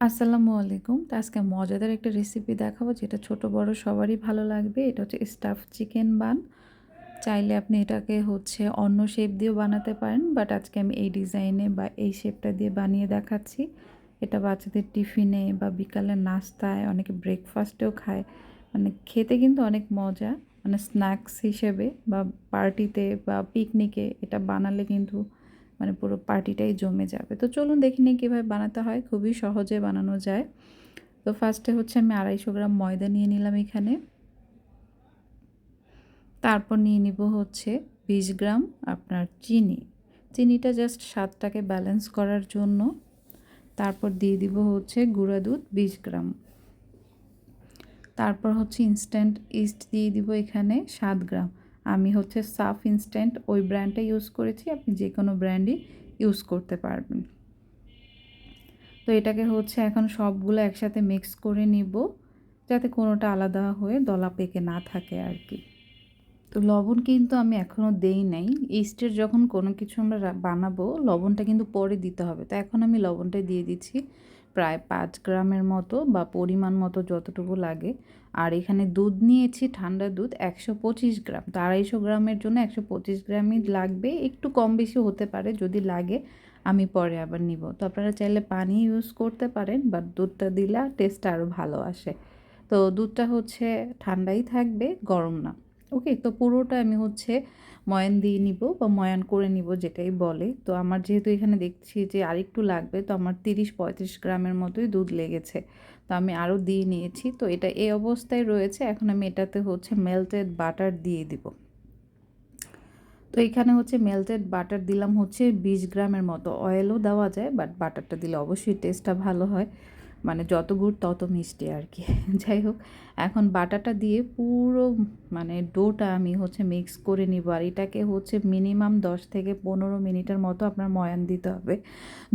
আসসালামু আলাইকুম। তো আজকে মজাদার একটা রেসিপি দেখাবো যেটা ছোট, বড় সবারই ভালো লাগবে। এটা হচ্ছে স্টাফ চিকেন বান চাইলে আপনি এটাকে হচ্ছে অন্য শেপ দিয়েও বানাতে পারেন বাট আজকে আমি এই ডিজাইনে বা এই শেপটা দিয়ে বানিয়ে দেখাচ্ছি। এটা বাচ্চাদের টিফিনে বা বিকালের নাস্তায় অনেকে ব্রেকফাস্টেও খায়। মানে খেতে কিন্তু অনেক মজা। মানে স্ন্যাক্স হিসেবে বা পার্টিতে বা পিকনিকে এটা বানালে কিন্তু মানে পুরো পার্টিটাই জমে যাবে। তো চলুন দেখি নিই কীভাবে বানাতে হয়। খুবই সহজে বানানো যায়। তো ফার্স্টে হচ্ছে আমি আড়াইশো গ্রাম ময়দা নিয়ে নিলাম এখানে। তারপর নিয়ে নিব হচ্ছে বিশ গ্রাম আপনার চিনি। চিনিটা জাস্ট স্বাদটাকে ব্যালেন্স করার জন্য। তারপর দিয়ে দিব হচ্ছে গুঁড়া দুধ বিশ গ্রাম। তারপর হচ্ছে ইনস্ট্যান্ট ইস্ট দিয়ে দিব এখানে সাত গ্রাম। আমি হচ্ছে সাফ ইনস্ট্যান্ট ওই ব্র্যান্ডটা ইউজ করেছি, আপনি যে কোনো ব্র্যান্ডই ইউজ করতে পারবেন। তো এটাকে হচ্ছে এখন সবগুলো একসাথে মিক্স করে নিব, যাতে কোনোটা আলাদা হয়ে দলা পেকে না থাকে আর কি। তো লবণ কিন্তু আমি এখনও দেই নাই। ইস্টের যখন কোনো কিছু আমরা বানাবো, লবণটা কিন্তু পরে দিতে হবে। তো এখন আমি লবণটা দিয়ে দিচ্ছি। প্রায় পাঁচ গ্রামের মতো বা পরিমাণ মতো যতটুকু লাগে। আর এখানে দুধ নিয়েছি, ঠান্ডা দুধ, একশো পঁচিশ গ্রাম। তো আড়াইশো গ্রামের জন্য একশো পঁচিশ গ্রামই লাগবে। একটু কম বেশি হতে পারে, যদি লাগে আমি পরে আবার নিব। তো আপনারা চাইলে পানি ইউজ করতে পারেন বাট দুধটা দিলে টেস্ট আরও ভালো আসে। তো দুধটা হচ্ছে ঠান্ডাই থাকবে, গরম না। ওকে তো পুরোটা আমি হচ্ছে ময়ান দিয়ে নিব বা ময়ান করে নিব যেটাই বলে। তো আমার যেহেতু এখানে দেখছি যে আরেকটু লাগবে, তো আমার তিরিশ পঁয়ত্রিশ গ্রামের মতোই দুধ লেগেছে। তো আমি আরও দিয়ে নিয়েছি। তো এটা এই অবস্থায় রয়েছে। এখন আমি এটাতে হচ্ছে মেল্টেড বাটার দিয়ে দিব। তো এখানে হচ্ছে মেল্টেড বাটার দিলাম হচ্ছে বিশ গ্রামের মতো। অয়েলও দেওয়া যায় বাট বাটারটা দিলে অবশ্যই টেস্টটা ভালো হয়। মানে যত গুড় তত মিষ্টি আর কি। যাই হোক, এখন বাটাটা দিয়ে পুরো মানে ডোটা আমি হচ্ছে মিক্স করে নিব আর এটাকে হচ্ছে মিনিমাম দশ থেকে পনেরো মিনিটের মতো আপনার ময়ান দিতে হবে।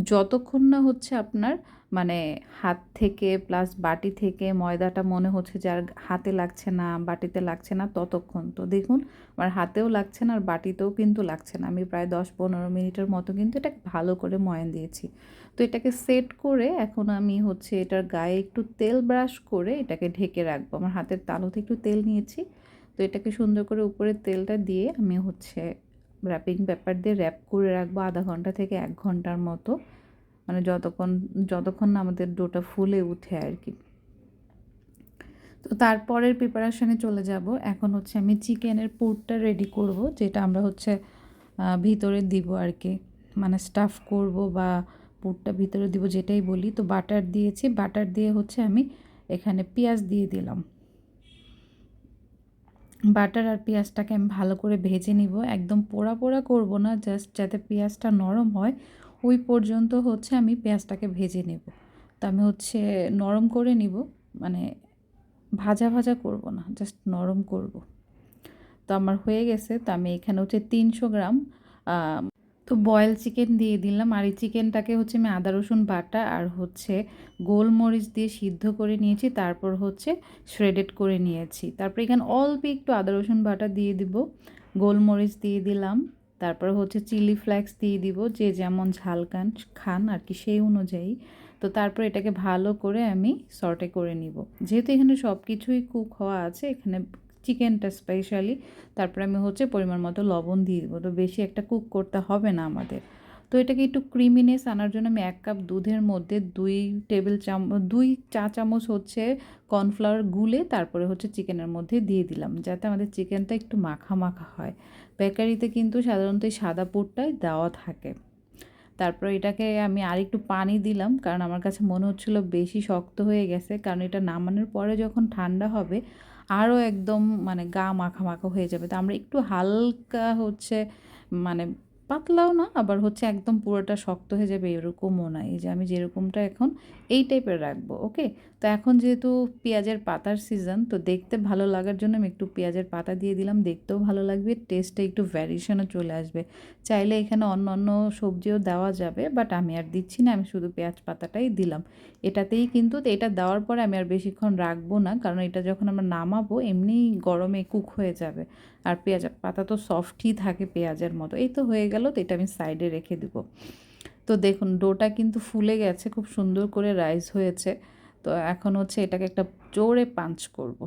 যতক্ষণ না হচ্ছে আপনার মানে হাত থেকে প্লাস বাটি থেকে ময়দাটা মনে হচ্ছে যে আর হাতে লাগছে না, বাটিতে লাগছে না, ততক্ষণ। তো দেখুন, আমার হাতেও লাগছে না আর বাটিতেও কিন্তু লাগছে না। আমি প্রায় দশ পনেরো মিনিটের মতো কিন্তু এটাকে ভালো করে ময়ান দিয়েছি। তো এটাকে সেট করে এখন আমি হচ্ছে এটার গায়ে একটু তেল ব্রাশ করে এটাকে ঢেকে রাখব। আমার হাতের তালুতে একটু তেল নিয়েছি। তো এটাকে সুন্দর করে উপরে তেলটা দিয়ে আমি হচ্ছে র্যাপিং পেপার দিয়ে র্যাপ করে রাখব আধা ঘণ্টা থেকে এক ঘণ্টার মতো। মানে যতক্ষণ যতক্ষণ না আমাদের ডোটা ফুলে উঠে আর কি। তো তারপরের প্রিপারেশনে চলে যাব। এখন হচ্ছে আমি চিকেনের পুরটা রেডি করব, যেটা আমরা হচ্ছে ভিতরে দিব আর কি। মানে স্টাফ করব বা পুরটা ভিতরে দিব যেটাই বলি। তো বাটার দিয়েছি। বাটার দিয়ে হচ্ছে আমি এখানে পেঁয়াজ দিয়ে দিলাম। বাটার আর পেঁয়াজটাকে আমি ভালো করে ভেজে নিব। একদম পোড়া পোড়া করব না, জাস্ট যাতে পেঁয়াজটা নরম হয়, ওই পর্যন্ত হচ্ছে আমি পেঁয়াজটাকে ভেজে নেব। তো আমি হচ্ছে নরম করে নিব মানে ভাজা ভাজা করব না, জাস্ট নরম করব। তো আমার হয়ে গেছে। তো আমি এখানে হচ্ছে তিনশো গ্রাম তো বয়েল চিকেন দিয়ে দিলাম। আর এই চিকেনটাকে হচ্ছে আমি আদা, রসুন, বাটা আর হচ্ছে গোলমরিচ দিয়ে সিদ্ধ করে নিয়েছি। তারপর হচ্ছে শ্রেডেড করে নিয়েছি। তারপর এখানে অল্প একটু আদা, রসুন, বাটা দিয়ে দিব। গোলমরিচ দিয়ে দিলাম। তারপর হচ্ছে চিলি ফ্লেক্স দিয়ে দিব। যে যেমন ঝাল খান খান আর কি সেই অনুযায়ী। তো তারপর এটাকে ভালো করে আমি সর্টে করে নিব। যেহেতু এখানে সব কিছুই কুক হওয়া আছে, এখানে চিকেনটা স্পেশালি তারপরে আমি হচ্ছে পরিমাণ মতো লবণ দিয়ে দেবো। তো বেশি একটা কুক করতে হবে না আমাদের। তো এটাকে একটু ক্রিমিনেস আনার জন্য আমি এক কাপ দুধের মধ্যে দুই টেবিল চামচ দুই চা চামচ হচ্ছে কর্নফ্লাওয়ার গুলে তারপরে হচ্ছে চিকেনের মধ্যে দিয়ে দিলাম, যাতে আমাদের চিকেনটা একটু মাখা মাখা হয়। বেকারিতে কিন্তু সাধারণত এই সাদা পুরটাই দেওয়া থাকে। তারপর এটাকে আমি আরেকটু পানি দিলাম, কারণ আমার কাছে মনে হচ্ছিল বেশি শক্ত হয়ে গেছে, কারণ এটা নামানোর পরে যখন ঠান্ডা হবে আরও একদম মানে গা মাখা মাখা হয়ে যাবে। তো আমরা একটু হালকা হচ্ছে মানে পাতলাও না, আবার হচ্ছে একদম পুরোটা শক্ত হয়ে যাবে এরকমও না। এই যে আমি যেরকমটা এখন এই টাইপের রাখব ওকে তো এখন যেহেতু পেঁয়াজের পাতার সিজন তো দেখতে ভালো লাগার জন্য আমি একটু পেঁয়াজের পাতা দিয়ে দিলাম। দেখতেও ভালো লাগবে টেস্টটা একটু ভ্যারিয়েশনও চলে আসবে। চাইলে এখানে অন্য অন্য সবজিও দেওয়া যাবে বাট আমি আর দিচ্ছি না, আমি শুধু পেঁয়াজ পাতাটাই দিলাম। এটাতেই কিন্তু, এটা দেওয়ার পরে আমি আর বেশিক্ষণ রাখব না, কারণ এটা যখন আমরা নামাবো এমনি গরমে কুক হয়ে যাবে। আর পেঁয়াজ পাতা তো সফটই থাকে পেঁয়াজের মতো। এই তো হয়ে গেল, তো এটা আমি সাইডে রেখে দেবো। তো দেখুন ডোটা কিন্তু ফুলে গেছে, খুব সুন্দর করে রাইস হয়েছে। তো এখন হচ্ছে এটাকে একটা জোরে পাঞ্চ করব।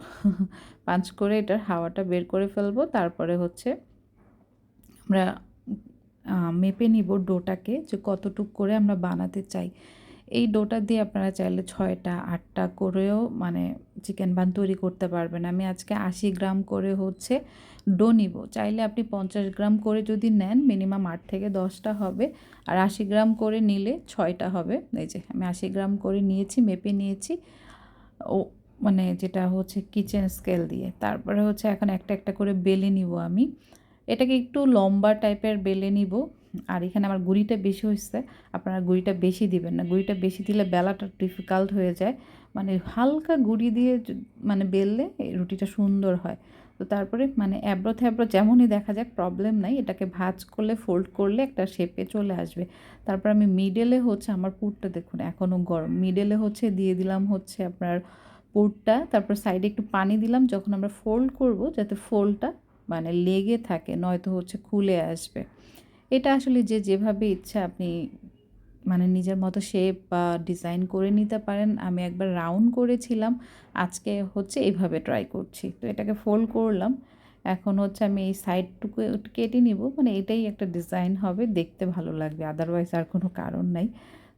পাঞ্চ করে এটার হাওয়াটা বের করে ফেলব। তারপরে হচ্ছে আমরা মেপে নিব ডোটাকে যে কতটুক করে আমরা বানাতে চাই। এই ডোটা দিয়ে আপনারা চাইলে ছয়টা, আটটা করেও মানে চিকেন বান তৈরি করতে পারবেন। আমি আজকে আশি গ্রাম করে হচ্ছে ডো নিব। চাইলে আপনি পঞ্চাশ গ্রাম করে যদি নেন, মিনিমাম আট থেকে দশটা হবে। আর আশি গ্রাম করে নিলে ছয়টা হবে। এই যে, আমি আশি গ্রাম করে নিয়েছি, মেপে নিয়েছি। ও মানে যেটা হচ্ছে কিচেন স্কেল দিয়ে। তারপরে হচ্ছে এখন একটা একটা করে বেলে নিব আমি। এটাকে একটু লম্বা টাইপের বেলে নিব। আর এখানে আমার গুড়িটা বেশি হয়েছে, আপনারা গুড়িটা বেশি দিবেন না। গুড়িটা বেশি দিলে বেলাটা ডিফিকাল্ট হয়ে যায়। মানে হালকা গুড়ি দিয়ে মানে বেললে রুটিটা সুন্দর হয়। তো তারপরে মানে অ্যাব্রো থ্যাব্রো যেমনই দেখা যাক প্রবলেম নাই। এটাকে ভাজ করলে ফোল্ড করলে একটা শেপে চলে আসবে। তারপর আমি মিডেলে হচ্ছে আমার পুরটা দেখুন এখনও গরম। মিডেলে হচ্ছে দিয়ে দিলাম হচ্ছে আপনার পুরটা, তারপর সাইডে একটু পানি দিলাম। যখন আমরা ফোল্ড করব, যাতে ফোল্ডটা মানে লেগে থাকে, নয়তো হচ্ছে খুলে আসবে। এটা আসলে যে যেভাবে ইচ্ছা আপনি মানে নিজের মতো শেপ বা ডিজাইন করে নিতে পারেন। আমি একবার রাউন্ড করেছিলাম, আজকে হচ্ছে এইভাবে ট্রাই করছি। তো এটাকে ফোল্ড করলাম। এখন হচ্ছে আমি এই সাইডটুকু কেটে নিব। মানে এটাই একটা ডিজাইন হবে, দেখতে ভালো লাগবে। আদারওয়াইজ আর কোনো কারণ নাই।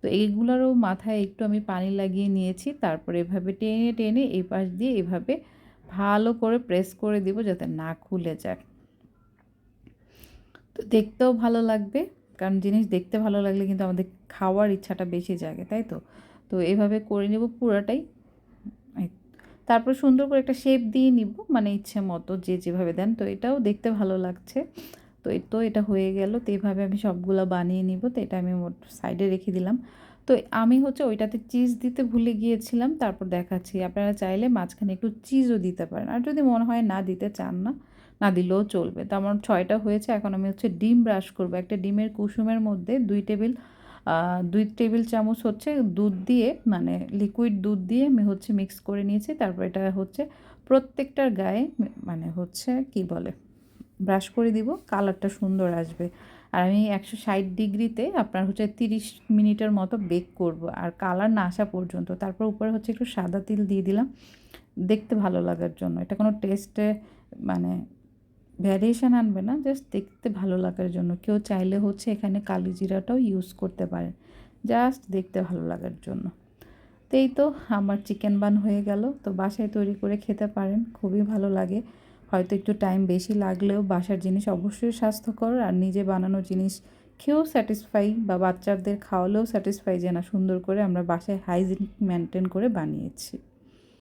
তো এইগুলোরও মাথায় একটু আমি পানি লাগিয়ে নিয়েছি। তারপর এভাবে টেনে টেনে এই পাশ দিয়ে এভাবে ভালো করে প্রেস করে দিব যাতে না খুলে যায়। তো দেখতেও ভালো লাগবে। কারণ জিনিস দেখতে ভালো লাগলে কিন্তু আমাদের খাওয়ার ইচ্ছাটা বেশি জাগে, তাই তো? তো এভাবে করে নেব পুরাটাই। তারপর সুন্দর করে একটা শেপ দিয়ে নিব মানে ইচ্ছে মতো যে যেভাবে দেন। তো এটাও দেখতে ভালো লাগছে। তো তো এটা হয়ে গেল। তো এভাবে আমি সবগুলো বানিয়ে নিব। তো এটা আমি সাইডে রেখে দিলাম। তো আমি হচ্ছে ওইটাতে চিজ দিতে ভুলে গিয়েছিলাম। তারপর দেখাচ্ছি। আপনারা চাইলে মাঝখানে একটু চিজও দিতে পারেন। আর যদি মনে হয় না, দিতে চান না। না দিলেও চলবে। তো আমার ছয়টা হয়েছে, এখন আমি হচ্ছে ডিম ব্রাশ করব। একটা ডিমের কুসুমের মধ্যে দুই টেবিল দুই টেবিল চামচ হচ্ছে দুধ দিয়ে মানে লিকুইড দুধ দিয়ে আমি হচ্ছে মিক্স করে নিয়েছি। তারপর এটা হচ্ছে প্রত্যেকটার গায়ে মানে হচ্ছে কি বলে ব্রাশ করে দিব। কালারটা সুন্দর আসবে। আর আমি একশো ষাট ডিগ্রিতে আপনার হচ্ছে তিরিশ মিনিটের মতো বেক করব। আর কালার না আসা পর্যন্ত, তারপর উপরে হচ্ছে একটু সাদা তিল দিয়ে দিলাম। দেখতে ভালো লাগার জন্য। এটা কোনো টেস্টে মানে ভ্যারিয়েশান আনবে না জাস্ট দেখতে ভালো লাগার জন্য। কেউ চাইলে হচ্ছে এখানে কালি জিরাটাও ইউজ করতে পারেন জাস্ট দেখতে ভালো লাগার জন্য। তো এই তো আমার চিকেন বান হয়ে গেল। তো বাসায় তৈরি করে খেতে পারেন, খুবই ভালো লাগে। হয়তো একটু টাইম বেশি লাগলেও বাসার জিনিস অবশ্যই স্বাস্থ্যকর, আর নিজে বানানো জিনিস খেয়েও স্যাটিসফাই বা বাচ্চাদের খাওয়ালেও স্যাটিসফাই যে না, সুন্দর করে আমরা বাসায় হাইজিন মেনটেন করে বানিয়েছি।